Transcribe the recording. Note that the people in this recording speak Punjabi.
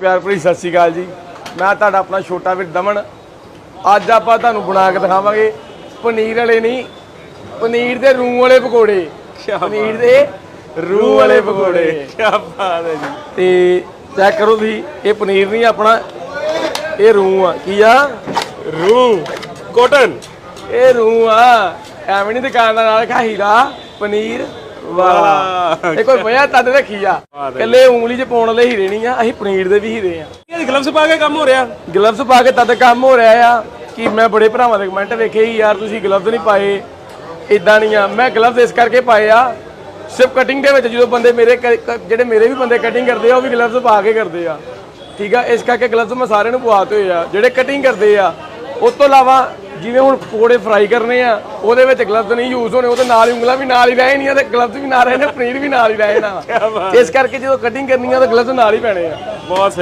ਪਿਆਰ ਭਰੀ ਸਤਿ ਸ਼੍ਰੀ ਅਕਾਲ ਜੀ। ਮੈਂ ਤੁਹਾਡਾ ਆਪਣਾ ਛੋਟਾ ਵੀਰ ਦਮਨ। ਅੱਜ ਆਪਾਂ ਤੁਹਾਨੂੰ ਬਣਾ ਕੇ ਦਿਖਾਵਾਂਗੇ ਪਨੀਰ ਵਾਲੇ ਨਹੀਂ ਪਨੀਰ ਦੇ ਰੂਹ ਵਾਲੇ ਪਕੌੜੇ। ਪਨੀਰ ਦੇ ਰੂਹ ਵਾਲੇ ਪਕੌੜੇ। ਕੀ ਬਾਤ ਹੈ ਜੀ। ਤੇ ਚੈੱਕ ਕਰੋ ਤੁਸੀਂ ਇਹ ਪਨੀਰ ਨਹੀਂ ਆਪਣਾ ਇਹ ਰੂਹ ਆ। ਕੀ ਆ? ਰੂ ਕੋਟਨ ਇਹ ਰੂਹ ਆ। ਐਵੇਂ ਨਹੀਂ ਦੁਕਾਨਦਾਰ ਨਾਲ ਕਹਾ ਹੀਰਾ ਪਨੀਰ ਵਾਹ, ਇਹ ਕੋਈ ਵਜ੍ਹਾ ਤਦ ਰੱਖੀ ਆ। ਕੱਲੇ ਉਂਗਲੀ 'ਚ ਪਾਉਣ ਵਾਲੇ ਹੀਰੇ ਨਹੀਂ ਆ ਅਸੀਂ ਪਨੀਰ ਦੇ ਵੀ ਹੀਰੇ ਆ। ਇਹ ਗਲਵਸ ਪਾ ਕੇ ਕੰਮ ਹੋ ਰਿਹਾ। ਗਲਵਸ ਪਾ ਕੇ ਤਦ ਕੰਮ ਹੋ ਰਿਹਾ ਆ ਕਿ ਮੈਂ ਬੜੇ ਭਰਾਵਾਂ ਦੇ ਕਮੈਂਟ ਵੇਖੇ ਯਾਰ ਤੁਸੀਂ ਗਲਵਸ ਨਹੀਂ ਪਾਏ ਇਦਾਂ ਨਹੀਂ ਆ। ਮੈਂ ਗਲਵਸ ਇਸ ਕਰਕੇ ਪਾਏ ਆ ਸਿਰਫ ਕਟਿੰਗ ਦੇ ਵਿੱਚ ਜਦੋਂ ਬੰਦੇ ਮੇਰੇ ਜਿਹੜੇ ਮੇਰੇ ਵੀ ਬੰਦੇ ਕਟਿੰਗ ਕਰਦੇ ਆ ਉਹ ਵੀ ਗਲਵਸ ਪਾ ਕੇ ਕਰਦੇ ਆ। ਠੀਕ ਆ? ਇਸ ਕਰਕੇ ਗਲਵਸ ਮੈਂ ਸਾਰਿਆਂ ਨੂੰ ਪਵਾਤੇ ਹੋਏ ਆ। ਜਿਹੜੇ ਕਟਿੰਗ ਕਰਦੇ ਆ ਉਸ ਤੋਂ ਇਲਾਵਾ ਜਿਵੇਂ ਹੁਣ ਪਕੌੜੇ ਫਰਾਈ ਕਰਨੇ ਆ ਉਹਦੇ ਵਿੱਚ ਗਲਵਸ ਨਹੀਂ ਯੂਜ਼ ਹੋਣੇ ਉਹਦੇ ਨਾਲ ਹੀ ਉਂਗਲਾਂ ਵੀ ਨਾਲ ਹੀ ਰਹਿਣੀਆਂ ਤੇ ਗਲਵਸ ਵੀ ਨਾਲ ਰਹਿਣੇ ਪਨੀਰ ਵੀ ਨਾਲ ਹੀ ਰਹਿਣਾ ਇਸ ਕਰਕੇ ਜਦੋਂ ਕਟਿੰਗ ਕਰਨੀ ਆ ਤਾਂ ਗਲਵਸ ਨਾਲ ਹੀ ਪੈਣੇ ਆ। ਬਹੁਤ